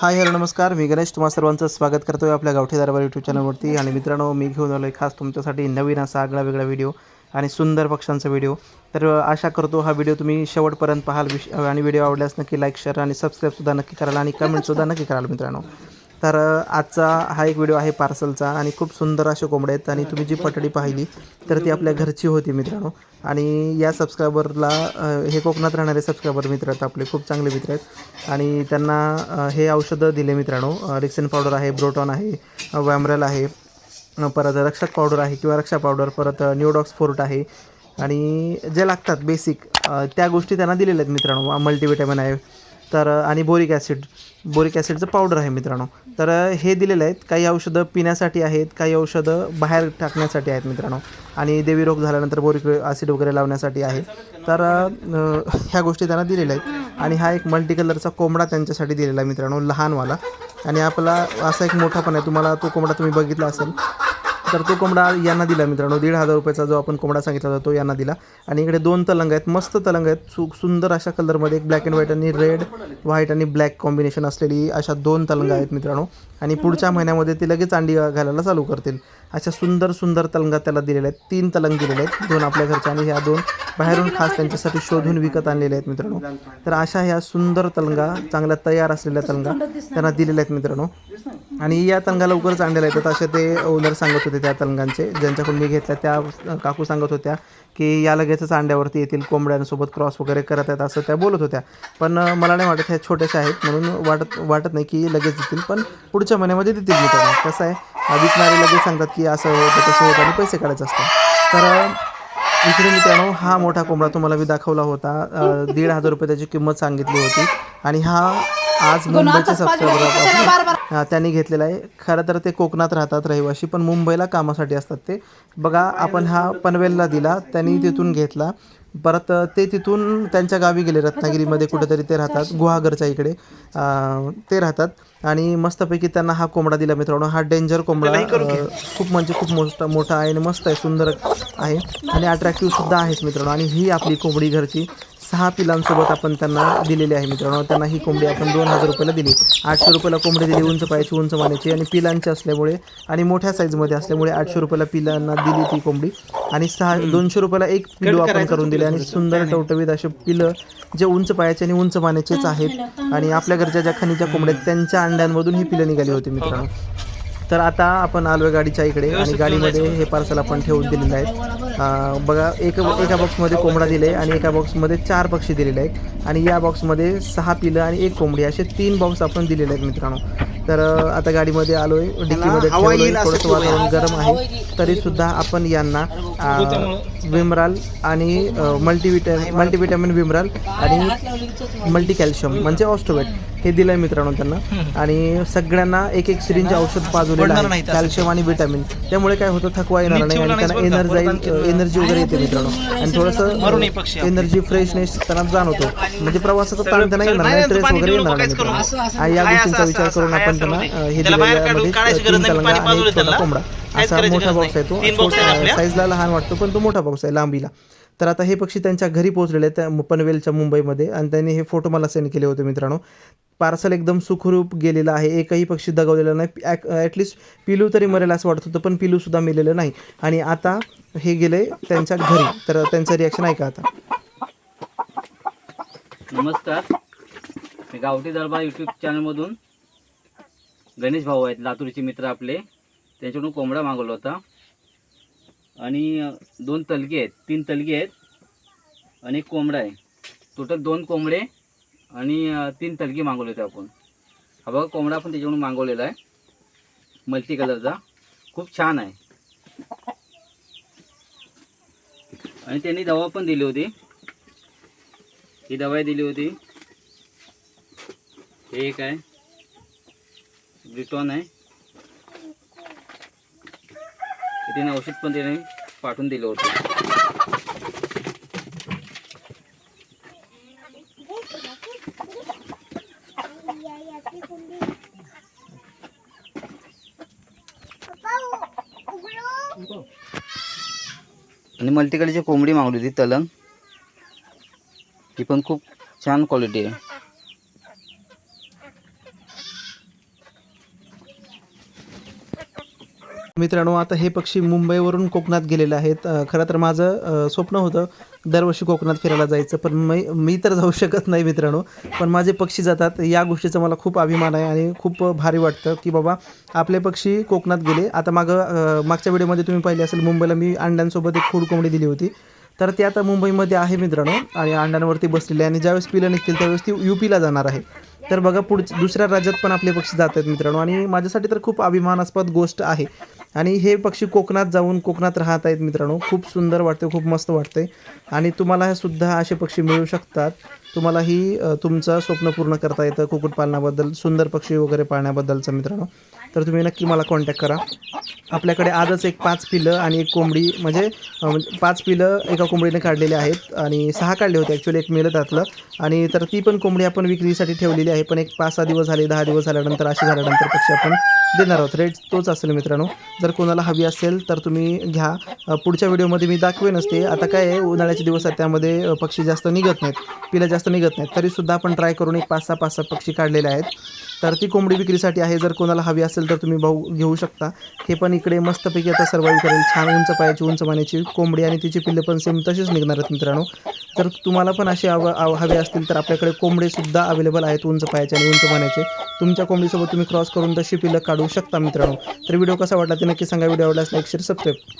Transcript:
Hi hello नमस्कार. मी गणेश. तुम्हा सर्वांचं स्वागत करतो आहे आपल्या गावठी दरबार यूट्यूब चॅनलवरती आणि मित्रांनो मी घेऊन आलो आहे खास तुमच्यासाठी नवीन असा आगळा वेगळा व्हिडिओ आणि सुंदर पक्ष्यांचा व्हिडिओ तर आशा करतो हा व्हिडिओ तुम्ही शेवटपर्यंत पाहाल. विश आणि व्हिडिओ आवडल्यास नक्की लाईक शेअर आणि सबस्क्राईबसुद्धा नक्की कराल आणि कमेंटसुद्धा नक्की कराल मित्रांनो. तर आजचा हा एक व्हिडिओ आहे पार्सलचा आणि खूप सुंदर असे कोंबडे आहेत आणि तुम्ही जी पटडी पाहिली तर ती आपल्या घरची होती मित्रांनो. आणि या सबस्क्रायबरला हे कोकणात राहणारे सबस्क्रायबर मित्र आहेत आपले खूप चांगले मित्र आहेत. आणि त्यांना हे औषधं दिले मित्रांनो. रिक्सन पावडर आहे ब्रोटॉन आहे वॅमरल आहे परत रक्षक पावडर आहे किंवा रक्षा पावडर परत न्यूडॉक्स फोर्ट आहे. आणि जे लागतात बेसिक त्या गोष्टी त्यांना दिलेल्या आहेत मित्रांनो. मल्टीविटॅमिन आहे तर आणि बोरिक ॲसिड बोरिक ॲसिडचं पावडर आहे मित्रांनो. तर हे दिलेलं आहेत. काही औषधं पिण्यासाठी आहेत काही औषधं बाहेर टाकण्यासाठी आहेत मित्रांनो. आणि देवी रोग झाल्यानंतर बोरिक ॲसिड वगैरे लावण्यासाठी आहे. तर ह्या गोष्टी त्यांना दिलेल्या आहेत. आणि हा एक मल्टी कलरचा कोंबडा त्यांच्यासाठी दिलेला आहे मित्रांनो लहानवाला. आणि आपला असा एक मोठा पण आहे. तुम्हाला तो कोंबडा तुम्ही बघितला असेल. तर तो कोंबडा यांना दिला मित्रांनो. दीड हजार रुपयाचा जो आपण कोंबडा सांगितला होता तो यांना दिला. आणि इकडे दोन तलंग आहेत मस्त तलंग आहेत. सु सुंदर अशा कलरमध्ये एक ब्लॅक अँड व्हाईट आणि रेड व्हाईट आणि ब्लॅक कॉम्बिनेशन असलेली अशा दोन तलंग आहेत मित्रांनो. आणि पुढच्या महिन्यामध्ये ते लगेच अंडी घालायला चालू करतील. अशा सुंदर सुंदर तलंगा त्याला दिलेल्या आहेत. तीन तलंग दिलेले आहेत. दोन आपल्या घरच्या आणि ह्या दोन बाहेरून खास त्यांच्यासाठी शोधून विकत आणलेल्या आहेत मित्रांनो. तर अशा ह्या सुंदर तलंगा चांगल्या तयार असलेल्या तलंगा त्यांना दिलेल्या आहेत मित्रांनो. आणि या तलंगा लवकरच अंड्याला येतात असे ते ओनर सांगत होते त्या तलंगांचे. ज्यांच्याकडून मी घेतल्या त्या काकू सांगत होत्या की या लगेचच अंड्यावरती येतील कोंबड्यांसोबत क्रॉस वगैरे करत आहेत असं त्या बोलत होत्या. पण मला नाही वाटत ह्या छोट्याशा आहेत. म्हणून वाटत वाटत नाही की लगेच येतील पण पुढच्या महिन्यामध्ये देतील मित्रांनो. कसं आहे? विकणारे लगेच सांगतात की असं होतं तसं होतं आणि पैसे काढायचे असतात. तर इकडे मित्रांनो हा मोठा कोंबडा तुम्हाला मी दाखवला होता. दीड हजार रुपये त्याची किंमत सांगितली होती. आणि हा आज मुंबईचे सबस्क्रायबर त्यांनी घेतलेला आहे. खरं तर ते कोकणात राहतात रहिवाशी पण मुंबईला कामासाठी असतात ते. बघा आपण हा पनवेलला दिला. त्यांनी तिथून घेतला. परत ते तिथून त्यांच्या गावी गेले रत्नागिरीमध्ये कुठेतरी ते राहतात गुहागरच्या इकडे. ते राहतात. आणि मस्तपैकी त्यांना हा कोंबडा दिला मित्रांनो. हा डेंजर कोंबडा खूप म्हणजे खूप मोठा मोठा आहे आणि मस्त आहे सुंदर आहे. आणि अट्रॅक्टिव्ह सुद्धा आहेच मित्रांनो. आणि ही आपली कोंबडी घरची. सहा पिलांसोबत आपण त्यांना दिलेली आहे मित्रांनो. त्यांना ही कोंबडी आपण दोन हजार रुपयाला दिली. आठशे रुपयाला कोंबडी दिली उंच पायाची उंच मानेची. आणि पिलांची असल्यामुळे आणि मोठ्या साईजमध्ये असल्यामुळे आठशे रुपयाला पिलांना दिली ती कोंबडी. आणि सहा दोनशे रुपयाला एक पिलो आपण करून दिले. आणि सुंदर टवटवीत असे पिलं जे उंच पायाचे आणि उंच मानेचेच आहेत. आणि आपल्या घरच्या ज्या खनीच्या कोंबड्या आहेत त्यांच्या अंड्यांमधून ही पिलं निघाली होती मित्रांनो. तर आता आपण आलोय गाडीच्या इकडे आणि गाडीमध्ये हे पार्सल आपण ठेवून दिलेलं आहे बघा एक एका बॉक्समध्ये कोंबडा दिले आणि एका बॉक्समध्ये चार पक्षी दिलेले आहेत. आणि या बॉक्समध्ये सहा पिलं आणि एक कोंबडी असे तीन बॉक्स आपण दिलेले आहेत मित्रांनो. तर आता गाडीमध्ये आलोय डिक्कीमध्ये ठेवलोय थोडंसं वातावरण गरम आहे. तरी सुद्धा आपण यांना विमराल आणि मल्टीविटॅमिन मल्टीविटॅमिन विमराल आणि मल्टी कॅल्शियम म्हणजे ऑस्टोवेट हे दिलंय मित्रांनो त्यांना. आणि सगळ्यांना एक एक सिरिंज औषध पाजवलेलं आहे. कॅल्शियम आणि विटॅमिन त्यामुळे काय होतं थकवा येणार नाही आणि त्यांना एनर्जाई एनर्जी वगैरे येते मित्रांनो. आणि थोडंसं एनर्जी फ्रेशनेस त्यांना जाणवतो. म्हणजे प्रवासाचा ताण त्यांना येणार नाही ट्रेस वगैरे येणार नाही या गोष्टींचा विचार करून आपण त्यांना हे दिलेलं छोटा कोंबडा असा मोठा बॉक्स आहे तो. साईजला लहान वाटतो पण तो मोठा बॉक्स आहे लांबीला. तर आता हे पक्षी त्यांच्या घरी पोहोचलेले आहेत त्या पनवेलच्या मुंबईमध्ये. आणि त्यांनी हे फोटो मला सेंड केले होते. मित्रांनो पार्सल एकदम सुखरूप गेलेलं आहे. एकही पक्षी दगावलेला नाही. ॲटलिस्ट पिलू तरी मरेल असं वाटत होतं पण पिलूसुद्धा मेलेलं नाही. आणि आता हे गेले त्यांच्या घरी. तर त्यांचं रिॲक्शन ऐका आता. नमस्कार. मी गावठी दरबार यूट्यूब चॅनलमधून गणेश भाऊ आहेत लातूरचे मित्र आपले. त्यांच्याकडून कोंबडा मागवला होता. आणि दोन तलगी आहेत तीन तलगी आहेत आणि एक कोंबडा आहे. टोटल दोन कोंबडे आणि तीन तलगी मागवले होते आपण. हा बघा कोंबडा पण त्याच्याकडून मागवलेला आहे. मल्टी कलरचा. खूप छान आहे. आणि त्यांनी दवा पण दिली होती. ही दवाई दिली होती. हे एक आहे. ब्रिटॉन आहे. त्याने औषध पण त्याने पाठवून दिलं होतं. आणि मल्टीकलची कोंबडी मागवली होती तलंग ती पण खूप छान क्वालिटी आहे. मित्रांनो आता हे पक्षी मुंबईवरून कोकणात गेलेले आहेत. खरं तर माझं स्वप्न होतं दरवर्षी कोकणात फिरायला जायचं पण मी मी तर जाऊ शकत नाही मित्रांनो. पण माझे पक्षी जातात. या गोष्टीचा मला खूप अभिमान आहे आणि खूप भारी वाटतं की बाबा आपले पक्षी कोकणात गेले. आता मागं मागच्या व्हिडिओमध्ये तुम्ही पाहिले असेल मुंबईला मी अंड्यांसोबत एक खूड कोंबडी दिली होती. तर ती आता मुंबईमध्ये आहे मित्रांनो आणि अंड्यांवरती बसलेली आहे आणि ज्यावेळेस पिलं निघतील त्यावेळेस ती यू पीला जाणार आहे. तर बघा पुढच्या दुसऱ्या राज्यात पण आपले पक्षी जात आहेत मित्रांनो आणि माझ्यासाठी तर खूप अभिमानास्पद गोष्ट आहे. आणि हे पक्षी कोकणात जाऊन कोकणात राहत आहेत मित्रांनो. खूप सुंदर वाटते खूप मस्त वाटते आणि तुम्हाला सुद्धा असे पक्षी मिळू शकतात. तुम्हालाही ही तुमचं स्वप्न पूर्ण करता येतं कुक्कुटपालनाबद्दल सुंदर पक्षी वगैरे पाळण्याबद्दलचं मित्रांनो. तर तुम्ही नक्की मला कॉन्टॅक्ट करा. आपल्याकडे आजच एक पाच पिलं आणि एक कोंबडी म्हणजे पाच पिलं एका कोंबडीने काढलेले आहेत आणि सहा काढले होते ॲक्च्युली एक मेलं त्यातलं. आणि तर ती पण कोंबडी आपण विक्रीसाठी ठेवलेली आहे पण एक पाच सहा दिवस झाले दहा दिवस झाल्यानंतर अशी झाल्यानंतर पक्षी आपण देणार आहोत. रेट तोच असेल मित्रांनो. जर कोणाला हवी असेल तर तुम्ही घ्या. पुढच्या व्हिडिओमध्ये मी दाखवेनच ते आता काय आहे उन्हाळ्याचे दिवस आहेत त्यामध्ये पक्षी जास्त निघत नाहीत पिलं जास्त निघत नाहीत. तरीसुद्धा आपण ट्राय करून एक पाच सहा पाच सहा पक्षी काढलेले आहेत. तर ती कोंबडी विक्रीसाठी आहे. जर कोणाला हवी असेल तर तुम्ही भाऊ घेऊ शकता. हे पण इकडे मस्तपैकी आता सर्वाईव्ह करेल. छान उंच पायाची उंच पाण्याची कोंबडी आणि तिची पिल्लं पण सेम तशीच निघणार आहेत मित्रांनो. जर तुम्हाला पण असे आव हवे असतील तर आपल्याकडे कोंबडेसुद्धा अवेलेबल आहेत उंच पायाचे आणि उंच पाण्याचे तुमच्या कोंबडीसोबत तुम्ही क्रॉस करून तशी पिल्लं काढू शकता मित्रांनो. तर व्हिडिओ कसा वाटला ते नक्की सांगा. व्हिडिओ आवडल्यास लाईक शेअर सबस्क्राईब